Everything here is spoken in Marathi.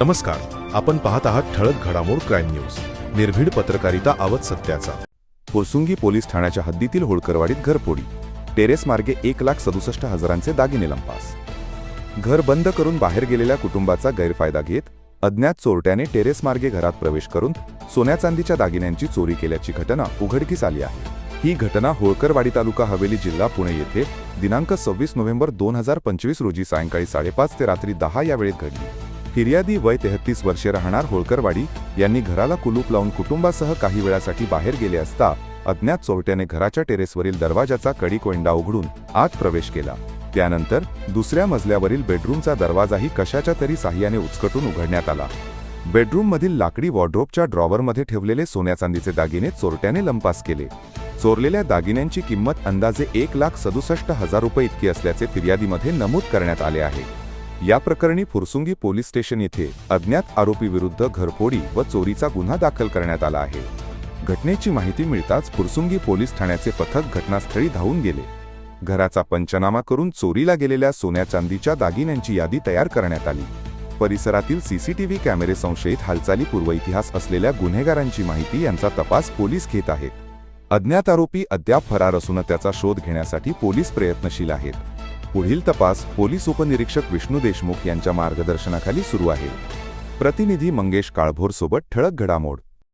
नमस्कार. आपण पाहत आहात ठळक घडामोड क्राईम न्यूज. निर्भीड पत्रकारिता आवत सत्याचा. कोसुंगी पोलीस ठाण्याच्या हद्दीतील होळकरवाडीत घरफोडी. टेरेस मार्गे एक लाख सदुसष्ट हजारांचे दागिने लंपास. घर बंद करून बाहेर गेलेल्या कुटुंबाचा गैरफायदा घेत अज्ञात चोरट्याने टेरेस मार्गे घरात प्रवेश करून सोन्या चांदीच्या दागिन्यांची चोरी केल्याची घटना उघडकीस आली आहे. ही घटना होळकरवाडी तालुका हवेली जिल्हा पुणे येथे दिनांक सव्वीस नोव्हेंबर दोन हजार पंचवीस रोजी सायंकाळी साडेपाच ते रात्री दहा या वेळेत घडली. फिर्यादी वय तेहतीस वर्षे राहणार होळकरवाडी यांनी घराला कुलूप लावून कुटुंबासह काही वेळासाठी बाहेर गेले असता अज्ञात चोरट्याने घराच्या टेरेसवरील दरवाजाचा कडी कोंडा उघडून आत प्रवेश केला. त्यानंतर दुसऱ्या मजल्यावरील बेडरूमचा दरवाजाही कशाच्या तरी साह्याने उचकटून उघडण्यात आला. बेडरूममधील लाकडी वॉर्ड्रोबच्या ड्रॉवरमध्ये ठेवलेले सोन्या चांदीचे दागिने चोरट्याने लंपास केले. चोरलेल्या दागिन्यांची किंमत अंदाजे एक लाख सदुसष्ट हजार रुपये इतकी असल्याचे फिर्यादीमध्ये नमूद करण्यात आले आहे. या प्रकरणी फुरसुंगी पोलीस स्टेशन येथे अज्ञात आरोपीविरुद्ध घरफोडी व चोरीचा गुन्हा दाखल करण्यात आला आहे. घटनेची माहिती मिळताच फुरसुंगी पोलीस ठाण्याचे पथक घटनास्थळी धावून गेले. घराचा पंचनामा करून चोरीला गेलेल्या सोन्या चांदीच्या दागिन्यांची यादी तयार करण्यात आली. परिसरातील सीसीटीव्ही कॅमेरे संशयित हालचाली पूर्व इतिहास असलेल्या गुन्हेगारांची माहिती यांचा तपास पोलीस घेत आहेत. अज्ञात आरोपी अद्याप फरार असून त्याचा शोध घेण्यासाठी पोलीस प्रयत्नशील आहेत. पुढील तपास पोलीस उपनिरीक्षक विष्णू देशमुख यांच्या मार्गदर्शनाखाली सुरू आहे. प्रतिनिधी मंगेश काळभोर सोबत ठळक घडामोड.